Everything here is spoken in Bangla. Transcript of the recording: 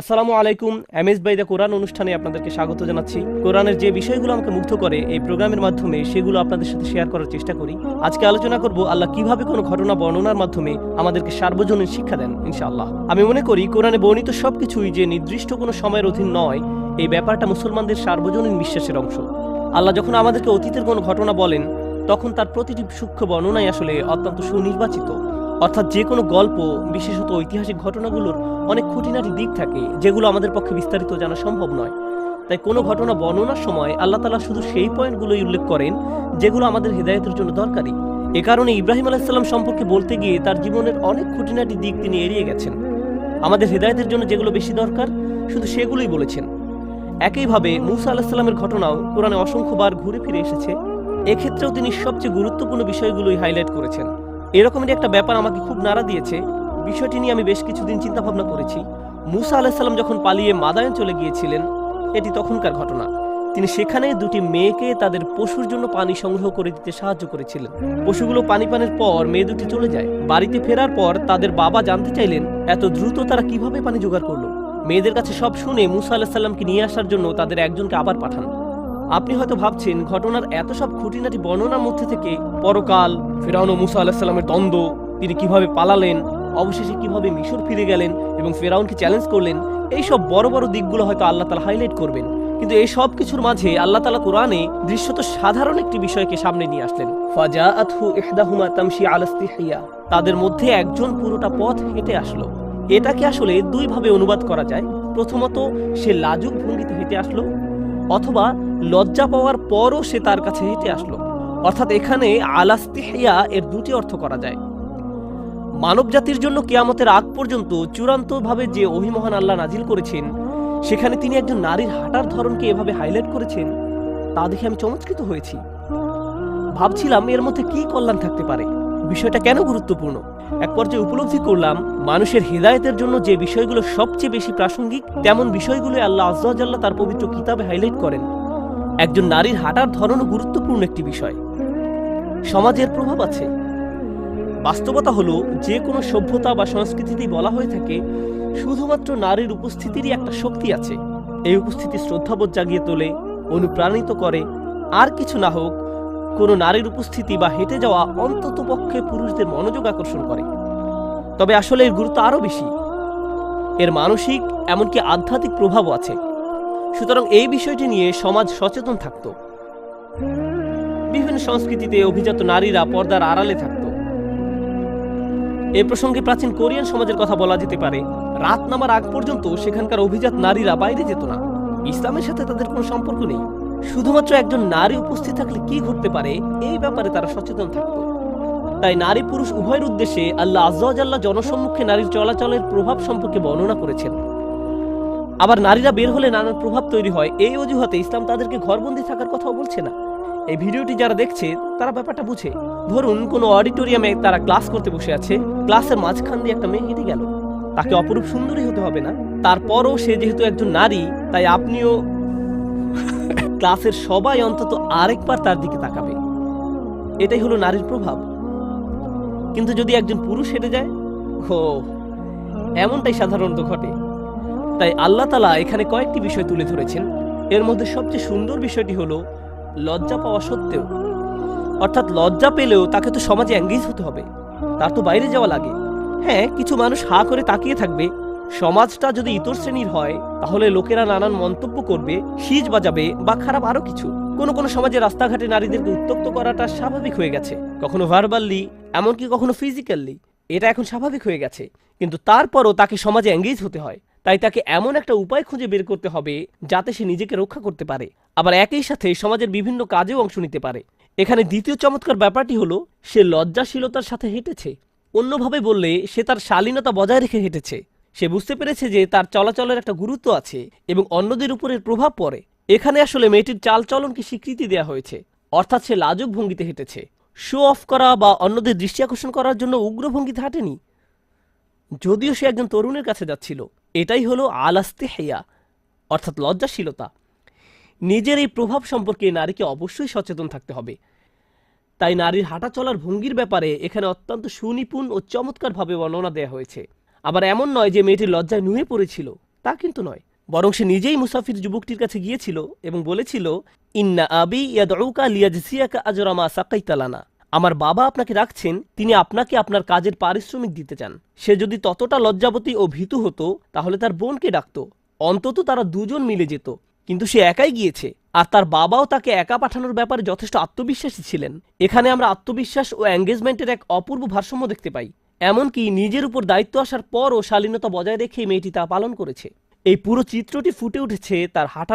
আসসালামু আলাইকুম এমএস বাই দ্য কোরআন অনুষ্ঠানে আপনাদেরকে স্বাগত জানাচ্ছি। কোরআনের যে বিষয়গুলো আমাকে মুগ্ধ করে এই প্রোগ্রামের মাধ্যমে, সেগুলো আপনাদের সাথে শেয়ার করার চেষ্টা করি। আজকে আলোচনা করব আল্লাহ কীভাবে কোনো ঘটনা বর্ণনার মাধ্যমে আমাদেরকে সার্বজনীন শিক্ষা দেন, ইনশাআল্লাহ। আমি মনে করি, কোরআনে বর্ণিত সবকিছুই যে নির্দিষ্ট কোনো সময়ের অধীন নয়, এই ব্যাপারটা মুসলমানদের সার্বজনীন বিশ্বাসের অংশ। আল্লাহ যখন আমাদেরকে অতীতের কোনো ঘটনা বলেন, তখন তার প্রতিটি সূক্ষ্ম বর্ণনাই আসলে অত্যন্ত সুনির্বাচিত। অর্থাৎ যে কোনো গল্প, বিশেষত ঐতিহাসিক ঘটনাগুলোর অনেক খুঁটিনাটি দিক থাকে যেগুলো আমাদের পক্ষে বিস্তারিত জানা সম্ভব নয়। তাই কোনো ঘটনা বর্ণনার সময় আল্লাহ তালা শুধু সেই পয়েন্টগুলোই উল্লেখ করেন যেগুলো আমাদের হৃদায়তের জন্য দরকারি। এ কারণে ইব্রাহিম আলাইসাল্লাম সম্পর্কে বলতে গিয়ে তার জীবনের অনেক খুঁটিনাটি দিক তিনি এড়িয়ে গেছেন। আমাদের হৃদায়তের জন্য যেগুলো বেশি দরকার, শুধু সেগুলোই বলেছেন। একইভাবে মুসা আলাহিসাল্লামের ঘটনাও কোরআনে অসংখ্যবার ঘুরে ফিরে এসেছে। এক্ষেত্রেও তিনি সবচেয়ে গুরুত্বপূর্ণ বিষয়গুলোই হাইলাইট করেছেন। এরকমের একটা ব্যাপার আমাকে খুব নাড়া দিয়েছে বিষয়টি নিয়ে আমি বেশ কিছুদিন চিন্তা ভাবনা করেছি। মুসা আলাহিসাল্লাম যখন পালিয়ে মাদায়ন চলে গিয়েছিলেন, এটি তখনকার ঘটনা। তিনি সেখানে দুটি মেয়েকে তাদের পশুর জন্য পানি সংগ্রহ করে দিতে সাহায্য করেছিলেন। পশুগুলো পানি পানের পর মেয়ে দুটি চলে যায়। বাড়িতে ফেরার পর তাদের বাবা জানতে চাইলেন, এত দ্রুত তারা কীভাবে পানি জোগাড় করল? মেয়েদের কাছে সব শুনে মুসা আলাহিসাল্লামকে নিয়ে আসার জন্য তাদের একজনকে আবার পাঠান। আপনি হয়তো ভাবছেন, ঘটনার এত সব খুঁটিনাটি বর্ণনার মধ্যে থেকে পরকাল, ফেরাউন মুসা আলাহিসাল্লামের দ্বন্দ্ব, তিনি কীভাবে পালালেন অবশেষে কীভাবে মিশর ফিরে গেলেন এবং ফেরাউনকে চ্যালেঞ্জ করলেন, এই সব বড় বড় দিকগুলো হয়তো আল্লাহ তালা হাইলাইট করবেন। কিন্তু এই সব কিছুর মাঝে আল্লাহ তালা কোরআনে দৃশ্যত সাধারণ একটি বিষয়কে সামনে নিয়ে আসলেন। ফাজা আতহু ইহদাহুমা তামশি আলাস্তিহিয়া তাদের মধ্যে একজন পুরোটা পথ হেঁটে আসলো। এটাকে আসলে দুইভাবে অনুবাদ করা যায়। প্রথমত, সে লাজুক ভঙ্গিতে হেঁটে আসলো, অথবা লজ্জা পাওয়ার পরও সে তার কাছে হেঁটে আসলো। অর্থাৎ এখানে আলাস্তিহিয়া এর দুটি অর্থ করা যায়। মানব জাতির জন্য কেয়ামতের আগ পর্যন্ত চূড়ান্তভাবে যে অভিমহান আল্লাহ নাজিল করেছেন, সেখানে তিনি একজন নারীর হাঁটার ধরনকে এভাবে হাইলাইট করেছেন, তা দেখে আমি চমৎকৃত হয়েছি। ভাবছিলাম এর মধ্যে কি কল্যাণ থাকতে পারে, বিষয়টা কেন গুরুত্বপূর্ণ? এক পর্যায়ে উপলব্ধি করলাম, মানুষের হৃদায়তের জন্য যে বিষয়গুলো সবচেয়ে বেশি প্রাসঙ্গিক, তেমন বিষয়গুলো আল্লাহ আজ্লাহ তার পবিত্র কিতাবে হাইলাইট করেন। একজন নারীর হাঁটার ধরনও গুরুত্বপূর্ণ একটি বিষয়। সমাজের প্রভাব আছে। বাস্তবতা হলো, যে কোনো সভ্যতা বা সংস্কৃতিতেই বলা হয়ে থাকে, শুধুমাত্র নারীর উপস্থিতিরই একটা শক্তি আছে। এই উপস্থিতি শ্রদ্ধাবোধ জাগিয়ে তোলে, অনুপ্রাণিত করে। আর কিছু না হোক, কোনো নারীর উপস্থিতি বা হেঁটে যাওয়া অন্তত পক্ষে পুরুষদের মনোযোগ আকর্ষণ করে। তবে আসলে এর গুরুত্ব আরও বেশি। এর মানসিক, এমনকি আধ্যাত্মিক প্রভাবও আছে। সুতরাং এই বিষয়টি নিয়ে সমাজ সচেতন থাকত। বিভিন্ন সংস্কৃতিতে অভিজাত নারীরা পর্দার আড়ালে থাকত। এ প্রসঙ্গে প্রাচীন কোরিয়ান সমাজের কথা বলা যেতে পারে। রাত নামার আগ পর্যন্ত সেখানকার অভিজাত নারীরা বাইরে যেত না। ইসলামের সাথে তাদের কোনো সম্পর্ক নেই। শুধুমাত্র একজন নারী উপস্থিত থাকলে কি ঘটতে পারে এই ব্যাপারে তারা সচেতন থাকত। তাই নারী পুরুষ উভয়ের উদ্দেশ্যে আল্লাহ আজ্লাহ জনসম্মুখে নারীর চলাচলের প্রভাব সম্পর্কে বর্ণনা করেছেন। আবার নারীরা বের হলে নানান প্রভাব তৈরি হয়। এই অজুহাতে ইসলাম তাদেরকে ঘরবন্দি থাকার কথাও বলছে না। এই ভিডিওটি যারা দেখছে, তারা ব্যাপারটা বুঝে। ধরুন, কোনো অডিটোরিয়ামে তারা ক্লাস করতে বসে আছে। ক্লাসের মাঝখান দিয়ে একটা মেয়ে হেঁটে গেল। তাকে অপরূপ সুন্দরী হতে হবে না। তারপরও সে যেহেতু একজন নারী, তাই আপনিও ক্লাসের সবাই অন্তত আরেকবার তার দিকে তাকাবে। এটাই হলো নারীর প্রভাব। কিন্তু যদি একজন পুরুষ হেঁটে যায় ও এমনটাই সাধারণত ঘটে। তাই আল্লাহ তালা এখানে কয়েকটি বিষয় তুলে ধরেছেন। এর মধ্যে সবচেয়ে সুন্দর বিষয়টি হলো লজ্জা পাওয়া সত্ত্বেও। অর্থাৎ লজ্জা পেলেও তাকে তো সমাজে এঙ্গেজ হতে হবে। তার তো বাইরে যাওয়া লাগে। হ্যাঁ কিছু মানুষ হা করে তাকিয়ে থাকবে। সমাজটা যদি ইতর শ্রেণির হয়, তাহলে লোকেরা নানান মন্তব্য করবে, সিজ বাজাবে বা খারাপ আরও কিছু। কোনো কোনো সমাজে রাস্তাঘাটে নারীদেরকে উত্তক্ত করাটা স্বাভাবিক হয়ে গেছে। কখনো ভার্বালি এমনকি কখনো ফিজিক্যাললি এটা এখন স্বাভাবিক হয়ে গেছে। কিন্তু তারপরও তাকে সমাজে এঙ্গেজ হতে হয়। তাই তাকে এমন একটা উপায় খুঁজে বের করতে হবে যাতে সে নিজেকে রক্ষা করতে পারে। আবার একই সাথে সমাজের বিভিন্ন কাজেও অংশ নিতে পারে। এখানে দ্বিতীয় চমৎকার ব্যাপারটি হলো, সে লজ্জাশীলতার সাথে হেঁটেছে। অন্যভাবে বললে, সে তার শালীনতা বজায় রেখে হেঁটেছে। সে বুঝতে পেরেছে যে তার চলাচলের একটা গুরুত্ব আছে এবং অন্যদের উপরের প্রভাব পড়ে। এখানে আসলে মেয়েটির চালচলনকে স্বীকৃতি দেওয়া হয়েছে, অর্থাৎ সে লাজুক ভঙ্গিতে হেঁটেছে। শো অফ করা বা অন্যদের দৃষ্টি আকর্ষণ করার জন্য উগ্র ভঙ্গিতে হাঁটেনি যদিও সে একজন তরুণের কাছে যাচ্ছিল। এটাই হলো আলাস্তে হেয়া অর্থাৎ লজ্জাশীলতা। নিজের এই প্রভাব সম্পর্কে নারীকে অবশ্যই সচেতন থাকতে হবে। তাই নারীর হাঁটা চলার ভঙ্গির ব্যাপারে এখানে অত্যন্ত সুনিপুণ ও চমৎকারভাবে বর্ণনা দেওয়া হয়েছে। আবার এমন নয় যে মেয়েটি লজ্জায় নুয়ে পড়েছিল, তা কিন্তু নয়। বরং সে নিজেই মুসাফির যুবকটির কাছে গিয়েছিল এবং বলেছিল, ইন্না আবি ইয়াদউকা লিয়াজসিয়াকা আজরামা সাকাইতালানা আমার বাবা আপনাকে রাখছেন, তিনি আপনাকে আপনার কাজের পারিশ্রমিক দিতে চান। সে যদি ততটা লজ্জাবতী ও ভীতু হতো, তাহলে তার বোনকে ডাকতো। অন্তত তারা দুজন মিলে যেত। কিন্তু সে একাই গিয়েছে, আর তার বাবাও তাকে একা পাঠানোর ব্যাপারে যথেষ্ট আত্মবিশ্বাসী ছিলেন। এখানে আমরা আত্মবিশ্বাস ও এঙ্গেজমেন্টের এক অপূর্ব ভারসাম্য দেখতে পাই। এমনকি নিজের উপর দায়িত্ব আসার পরও শালীনতা বজায় রেখে মেয়েটি তা পালন করেছে। এই পুরো চিত্রটি ফুটে উঠেছে তার হাঁটার